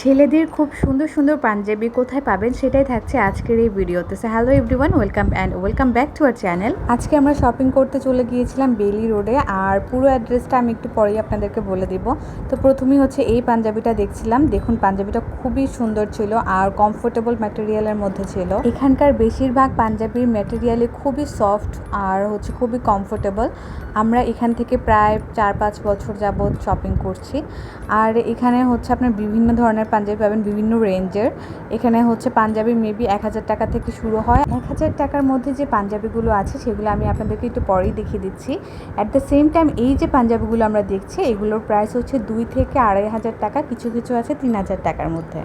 ছেলেদের খুব সুন্দর সুন্দর পাঞ্জাবি কোথায় পাবেন সেটাই থাকছে আজকের এই ভিডিওতে। সে hello everyone welcome and welcome back to our channel আজকে আমরা শপিং করতে চলে গিয়েছিলাম বেলি রোডে আর পুরো অ্যাড্রেসটা আমি একটু পরেই আপনাদেরকে বলে দিব। তো প্রথমেই হচ্ছে এই পাঞ্জাবিটা দেখছিলাম। দেখুন, পাঞ্জাবিটা খুবই সুন্দর ছিল আর কমফোর্টেবল ম্যাটেরিয়ালের মধ্যে ছিল। এখানকার বেশিরভাগ পাঞ্জাবির ম্যাটেরিয়ালে খুবই সফট আর হচ্ছে খুবই কমফোর্টেবল আমরা এখান থেকে প্রায় চার পাঁচ বছর যাবৎ শপিং করছি। আর এখানে হচ্ছে আপনার বিভিন্ন ধরনের পাঞ্জাবি পাবেন বিভিন্ন রেঞ্জের। এখানে হচ্ছে পাঞ্জাবি মেবি এক হাজার টাকা থেকে শুরু হয়। এক হাজার টাকার মধ্যে যে পাঞ্জাবিগুলো আছে, সেগুলো আমি আপনাদেরকে একটু পরেই দেখিয়ে দিচ্ছি। অ্যাট দ্য সেম টাইম এই যে পাঞ্জাবিগুলো আমরা দেখছি, এগুলোর প্রাইস হচ্ছে দুই থেকে আড়াই হাজার টাকা, কিছু কিছু আছে তিন হাজার টাকার মধ্যে।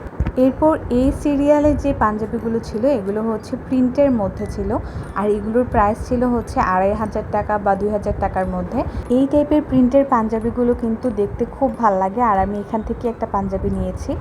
এরপর এই সিরিয়ালে যে পাঞ্জাবিগুলো ছিল, এগুলো হচ্ছে প্রিন্টের মধ্যে ছিল। আর এগুলোর প্রাইস ছিল হচ্ছে আড়াই হাজার টাকা বা দুই হাজার টাকার মধ্যে। এই টাইপের প্রিন্টের পাঞ্জাবিগুলো কিন্তু দেখতে খুব ভালো লাগে। আর আমি এখান থেকে একটা পাঞ্জাবি নিয়েছি।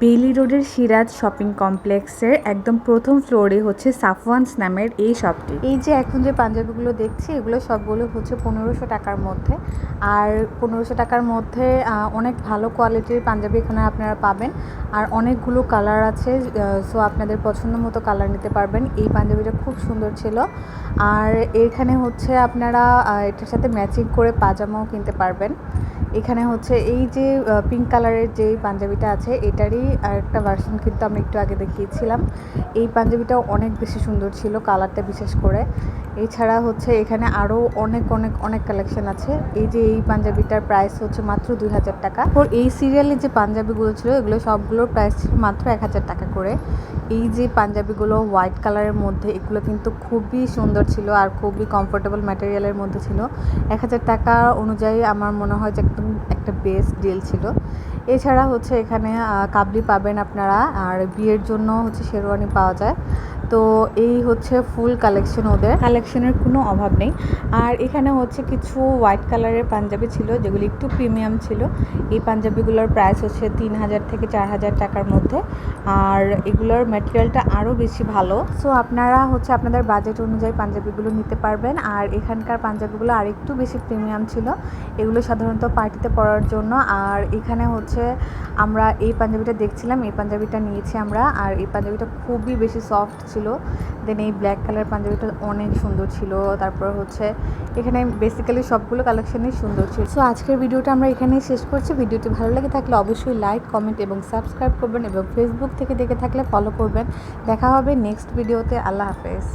বেইলি রোডের সিরাজ শপিং কমপ্লেক্সের একদম প্রথম ফ্লোরে হচ্ছে সাফওয়ানস নামের এই শপটি। এই যে এখন যে পাঞ্জাবিগুলো দেখছি, এগুলো সবগুলো হচ্ছে পনেরোশো টাকার মধ্যে। আর পনেরোশো টাকার মধ্যে অনেক ভালো কোয়ালিটির পাঞ্জাবি এখানে আপনারা পাবেন। আর অনেকগুলো কালার আছে সো আপনাদের পছন্দ মতো কালার নিতে পারবেন। এই পাঞ্জাবিটা খুব সুন্দর ছিল। আর এখানে হচ্ছে আপনারা এটার সাথে ম্যাচিং করে পাজামাও কিনতে পারবেন। এখানে হচ্ছে এই যে পিঙ্ক কালারের যে পাঞ্জাবিটা আছে, এটারই আরেকটা ভার্সন কিন্তু আমি একটু আগে দেখিয়েছিলাম। এই পাঞ্জাবিটাও অনেক বেশি সুন্দর ছিল কালারটা বিশেষ করে। এছাড়া হচ্ছে এখানে আরও অনেক অনেক অনেক কালেকশন আছে। এই যে এই পাঞ্জাবিটার প্রাইস হচ্ছে মাত্র দুই হাজার টাকা। ওর এই সিরিয়ালে যে পাঞ্জাবিগুলো ছিল, এগুলো সবগুলোর প্রাইস ছিল মাত্র এক হাজার টাকা করে। এই যে পাঞ্জাবিগুলো হোয়াইট কালারের মধ্যে, এগুলো কিন্তু খুবই সুন্দর ছিল আর খুবই কমফোর্টেবল ম্যাটেরিয়ালের মধ্যে ছিল। এক হাজার টাকা অনুযায়ী আমার মনে হয় যে একদম একটা বেস্ট ডিল ছিল। এছাড়া হচ্ছে এখানে কাবলি পাবেন আপনারা আর বিয়ের জন্য হচ্ছে শেরওয়ানি পাওয়া যায়। তো এই হচ্ছে ফুল কালেকশন ওদের। কালেকশনের কোনো অভাব নেই। আর এখানে হচ্ছে কিছু হোয়াইট কালারের পাঞ্জাবি ছিল যেগুলি একটু প্রিমিয়াম ছিল। এই পাঞ্জাবিগুলোর প্রাইস হচ্ছে তিন হাজার থেকে চার হাজার টাকার মধ্যে। আর এগুলোর ম্যাটেরিয়ালটা আরও বেশি ভালো। সো আপনারা হচ্ছে আপনাদের বাজেট অনুযায়ী পাঞ্জাবিগুলো নিতে পারবেন। আর এখানকার পাঞ্জাবিগুলো আর একটু বেশি প্রিমিয়াম ছিল। এগুলো সাধারণত পার্টিতে পরার জন্য। আর এখানে হচ্ছে আমরা এই পাঞ্জাবিটা দেখছিলাম, এই পাঞ্জাবিটা নিয়েছি আমরা, আর এই পাঞ্জাবিটা খুবই বেশি সফট ছিল। দেন এই ব্ল্যাক কালার পাঞ্জাবিটা অনেক সুন্দর ছিল। তারপর হচ্ছে এখানে বেসিক্যালি সবগুলো কালেকশনই সুন্দর ছিল। সো আজকের ভিডিওটা আমরা এখানেই শেষ করছি। ভিডিওটি ভালো লাগে থাকলে অবশ্যই লাইক কমেন্ট এবং সাবস্ক্রাইব করবেন এবং ফেসবুক থেকে দেখে থাকলে ফলো করবেন। দেখা হবে নেক্সট ভিডিওতে আল্লাহ হাফেজ।